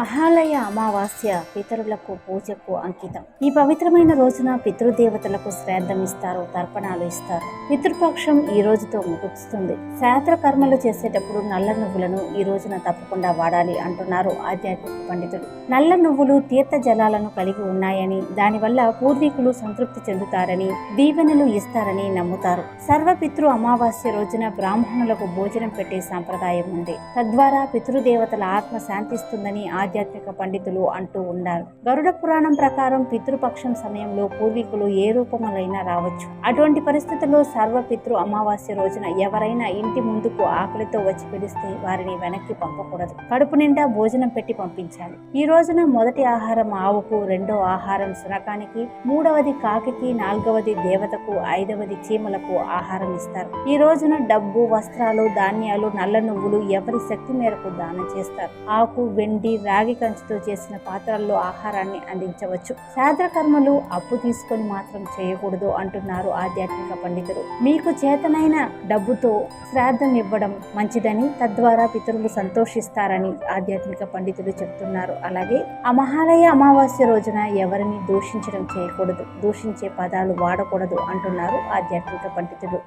మహాలయ అమావాస్య పితరులకు పూజకు అంకితం. ఈ పవిత్రమైన రోజున పితృదేవతలకు శ్రాద్ధం ఇస్తారు తర్పణాలు ఇస్తారు. పితృపక్షం ఈ రోజుతో ముగుస్తుంది. శాస్త్ర కర్మలు చేసేటప్పుడు నల్ల నువ్వులను ఈ రోజున తప్పకుండా వాడాలి అంటున్నారు ఆధ్యాత్మిక పండితులు. నల్ల నువ్వులు తీర్థ జలాలను కలిగి ఉన్నాయని దానివల్ల పూర్వీకులు సంతృప్తి చెందుతారని దీవెనలు ఇస్తారని నమ్ముతారు. సర్వపితృ అమావాస్య రోజున బ్రాహ్మణులకు భోజనం పెట్టే సాంప్రదాయం ఉంది. తద్వారా పితృదేవతల ఆత్మ శాంతిస్తుందని ఆధ్యాత్మిక పండితులు అంటూ ఉన్నారు. గరుడ పురాణం ప్రకారం పితృపక్షం సమయంలో పూర్వీకులు ఏ రూపములైనా రావచ్చు. అటువంటి పరిస్థితుల్లో సర్వపితృ అమావాస్య రోజున ఎవరైనా ఇంటి ముందుకు ఆకలితో వచ్చి పిలిస్తే వారిని వెనక్కి పంపకూడదు. కడుపు నిండా భోజనం పెట్టి పంపించాలి. ఈ రోజున మొదటి ఆహారం ఆవుకు రెండో ఆహారం శునకానికి మూడవది కాకికి నాలుగవది దేవతకు ఐదవది చీమలకు ఆహారం ఇస్తారు. ఈ రోజున డబ్బు వస్త్రాలు ధాన్యాలు నల్ల నువ్వులు ఎవరి శక్తి మేరకు దానం చేస్తారు. ఆకు వెండి రాగి కంచుతో చేసిన పాత్రల్లో ఆహారాన్ని అందించవచ్చు. శాద్రకర్మలు అప్పు తీసుకొని మాత్రం చేయకూడదు అంటున్నారు ఆధ్యాత్మిక పండితులు. మీకు చేతనైన డబ్బుతో శ్రాద్ధం ఇవ్వడం మంచిదని తద్వారా పితరులు సంతోషిస్తారని ఆధ్యాత్మిక పండితులు చెప్తున్నారు. అలాగే ఆ మహాలయ అమావాస్య రోజున ఎవరిని దూషించడం చేయకూడదు దూషించే పదాలు వాడకూడదు అంటున్నారు ఆధ్యాత్మిక పండితులు.